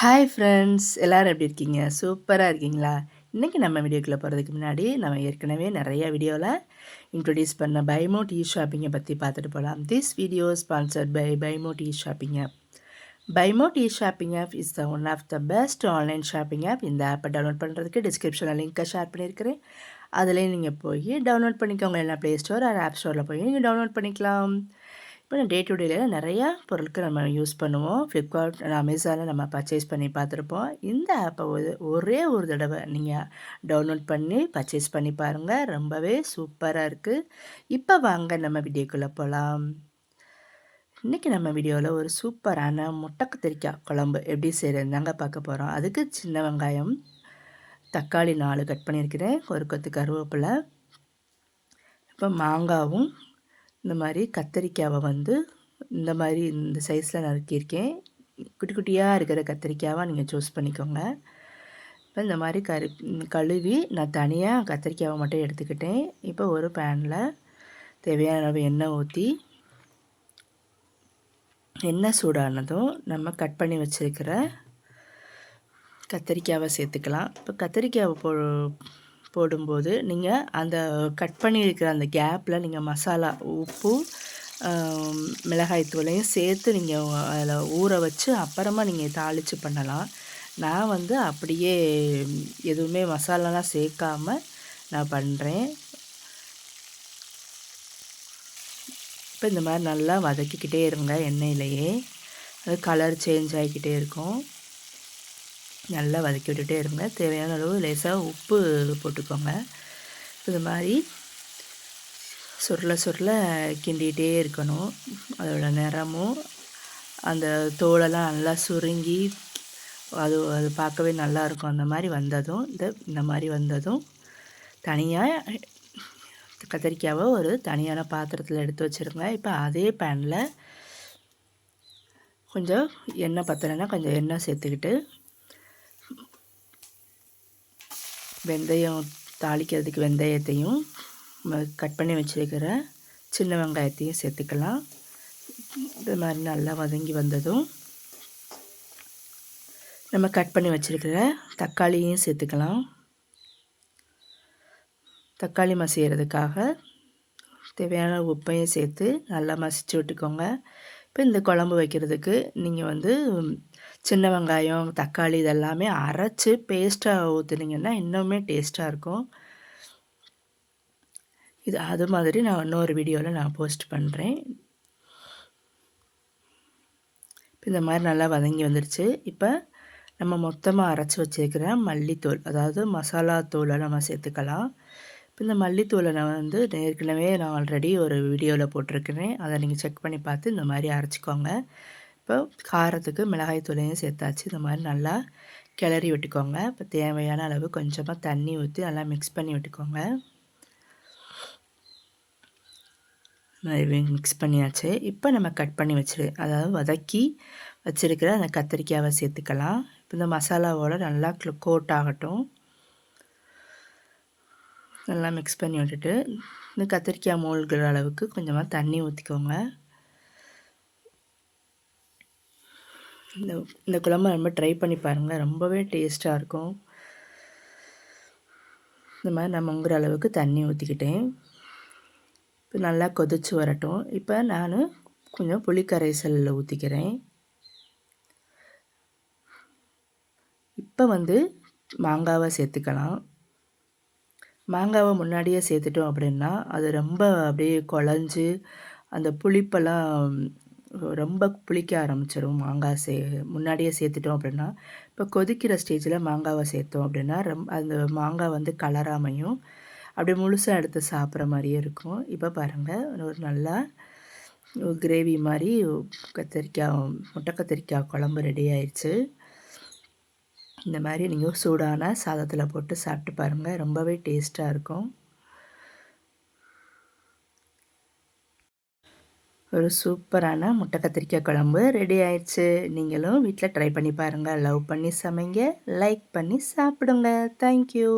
Hi friends எல்லோரும் எப்படி இருக்கீங்க? சூப்பராக இருக்கீங்களா? இன்றைக்கி நம்ம வீடியோக்குள்ளே போகிறதுக்கு முன்னாடி நம்ம ஏற்கனவே நிறைய வீடியோவில் இன்ட்ரொடியூஸ் பண்ண பைமோ டீ ஷாப்பிங்கை பற்றி பார்த்துட்டு போகலாம் திஸ் வீடியோ ஸ்பான்சர்ட் பை பைமோ டீ ஷாப்பிங் ஆப் பைமோ tea shopping app is the one of the best online shopping app இந்த ஆப்பை டவுன்லோட் பண்ணுறதுக்கு டிஸ்கிரிப்ஷனில் லிங்க்கை ஷேர் பண்ணியிருக்கிறேன். அதிலே நீங்கள் போய் டவுன்லோட் பண்ணிக்கோங்க. எல்லாம் ப்ளே ஸ்டோர் ஆர் ஆப் ஸ்டோரில் போய் நீங்கள் டவுன்லோட் பண்ணிக்கலாம். இப்போ டே டு டேல நிறையா பொருட்கள் நம்ம யூஸ் பண்ணுவோம். ஃப்ளிப்கார்ட் அமேசானில் நம்ம பர்ச்சேஸ் பண்ணி பார்த்துருப்போம். இந்த ஆப்பை ஒரே ஒரு தடவை நீங்கள் டவுன்லோட் பண்ணி பர்ச்சேஸ் பண்ணி பாருங்கள் ரொம்பவே சூப்பராக இருக்குது இப்போ வாங்க நம்ம வீடியோக்குள்ளே போகலாம் இன்றைக்கி நம்ம வீடியோவில் ஒரு சூப்பரான முட்டை கத்திரிக்காய் குழம்பு எப்படி செய்கிறதுதாங்க பார்க்க போகிறோம் அதுக்கு சின்ன வெங்காயம் தக்காளி நாலு கட் பண்ணியிருக்கிறேன். ஒரு கொத்து கருவேப்பிலை இப்போ மாங்காவும் இந்த மாதிரி கத்திரிக்காவை வந்து இந்த மாதிரி இந்த சைஸில் நறுக்கியிருக்கேன் குட்டி குட்டியாக இருக்கிற கத்திரிக்காவாக நீங்கள் சூஸ் பண்ணிக்கோங்க. இப்போ இந்த மாதிரி கரு கழுவி நான் தனியாக கத்திரிக்காவை மட்டும் எடுத்துக்கிட்டேன். இப்போ ஒரு பேனில் தேவையான அளவு எண்ணெய் ஊற்றி எண்ணெய் சூடானதும் நம்ம கட் பண்ணி வச்சுருக்கிற கத்திரிக்காவை சேர்த்துக்கலாம். இப்போ கத்திரிக்காவை போ போடும்போது நீங்கள் அந்த கட் பண்ணியிருக்கிற அந்த கேப்பில் நீங்கள் மசாலா உப்பு மிளகாய் தூளையும் சேர்த்து நீங்கள் அதில் ஊற வச்சு அப்புறமா நீங்கள் தாளித்து பண்ணலாம். நான் வந்து அப்படியே எதுவுமே மசாலாலாம் சேர்க்காம நான் பண்ணுறேன் இப்போ இந்த மாதிரி நல்லா வதக்கிக்கிட்டே இருங்க எண்ணெயிலையே. அது கலர் சேஞ்ச் ஆகிக்கிட்டே இருக்கும். நல்லா வதக்கி விட்டுட்டே இருங்க. தேவையான அளவு லேசாக உப்பு போட்டுக்கோங்க. இது மாதிரி சுருள சுருள கிண்டிகிட்டே இருக்கணும். அதோட நிறமும் அந்த தோலெல்லாம் நல்லா சுருங்கி அது அது பார்க்கவே நல்லாயிருக்கும் அந்த மாதிரி வந்ததும் இந்த இந்த மாதிரி வந்ததும் தனியாக கத்திரிக்காவை ஒரு தனியான பாத்திரத்தில் எடுத்து வச்சுருங்க. இப்போ அதே பேனில் கொஞ்சம் எண்ணெய் பத்திரன்னா கொஞ்சம் எண்ணெய் சேர்த்துக்கிட்டு வெந்தயம் தாளிக்கிறதுக்கு வெந்தயத்தையும் கட் பண்ணி வச்சுருக்கிற சின்ன வெங்காயத்தையும் சேர்த்துக்கலாம். இது மாதிரி நல்லா வதங்கி வந்ததும் நம்ம கட் பண்ணி வச்சுருக்கிற தக்காளியும் சேர்த்துக்கலாம். தக்காளி மசிகிறதுக்காக தேவையான உப்பையும் சேர்த்து நல்லா மசிச்சு விட்டுக்கோங்க. இப்போ இந்த குழம்பு வைக்கிறதுக்கு நீங்கள் வந்து சின்ன வெங்காயம் தக்காளி இதெல்லாமே அரைச்சி பேஸ்ட்டாக ஊற்றுனீங்கன்னா இன்னுமே டேஸ்ட்டாக இருக்கும். இது அது மாதிரி நான் இன்னொரு வீடியோவில் நான் போஸ்ட் பண்ணுறேன் இந்த மாதிரி நல்லா வதங்கி வந்துடுச்சு இப்போ நம்ம மொத்தமாக அரைச்சி வச்சுருக்கிற மல்லித்தூள் அதாவது மசாலா தூளை நம்ம சேர்த்துக்கலாம். இந்த மல்லித்தூளை நான் வந்து ஏற்கனவே நான் ஆல்ரெடி ஒரு வீடியோவில் போட்டிருக்கிறேன். அதை நீங்கள் செக் பண்ணி பார்த்து இந்த மாதிரி அரைச்சிக்கோங்க. இப்போ காரத்துக்கு மிளகாய் தூளையும் சேர்த்தாச்சு. இந்த மாதிரி நல்லா கிளறி விட்டுக்கோங்க. இப்போ தேவையான அளவு கொஞ்சமாக தண்ணி ஊற்றி நல்லா மிக்ஸ் பண்ணி விட்டுக்கோங்க. மிக்ஸ் பண்ணியாச்சு. இப்போ நம்ம கட் பண்ணி வச்சிரு அதாவது வதக்கி வச்சுருக்கிற அந்த கத்திரிக்காயை சேர்த்துக்கலாம். இப்போ இந்த மசாலாவோட நல்லா கோட் ஆகட்டும். நல்லா மிக்ஸ் பண்ணி விட்டுட்டு இந்த கத்திரிக்காய் மூழ்கிற அளவுக்கு கொஞ்சமாக தண்ணி ஊற்றிக்கோங்க இந்த இந்த குழம்பு ரொம்ப ட்ரை பண்ணி பாருங்கள் ரொம்பவே டேஸ்ட்டாக இருக்கும். இந்த மாதிரி நான் முங்குற அளவுக்கு தண்ணி ஊற்றிக்கிட்டேன் இப்போ நல்லா கொதிச்சு வரட்டும். இப்போ நான் கொஞ்சம் புளிக்கரைசலில் ஊற்றிக்கிறேன் இப்போ வந்து மாங்காவை சேர்த்துக்கலாம். மாங்காவை முன்னாடியே சேர்த்துட்டோம் அப்படின்னா அது ரொம்ப அப்படியே குழஞ்சி அந்த புளிப்பெல்லாம் ரொம்ப புளிக்க ஆரம்பிச்சிடும் மாங்காய் சே முன்னாடியே சேர்த்துட்டோம் அப்படின்னா இப்போ கொதிக்கிற ஸ்டேஜில் மாங்காவை சேர்த்தோம் அப்படின்னா ரொம்ப அந்த மாங்காய் வந்து கலராமையும் அப்படியே முழுசாக எடுத்து சாப்பிட்ற மாதிரியே இருக்கும். இப்போ பாருங்கள் ஒரு நல்லா கிரேவி மாதிரி கத்திரிக்காய் முட்டை கத்திரிக்காய் குழம்பு ரெடி ஆயிடுச்சு. இந்த மாதிரி நீங்கள் சூடான சாதத்தில் போட்டு சாப்பிட்டு பாருங்கள் ரொம்பவே டேஸ்ட்டாக இருக்கும். ஒரு சூப்பரான முட்டை கத்திரிக்காய் குழம்பு ரெடி ஆயிடுச்சு. நீங்களும் வீட்டில் ட்ரை பண்ணி பாருங்கள் லவ் பண்ணி சமைங்க. லைக் பண்ணி சாப்பிடுங்க. தேங்க்யூ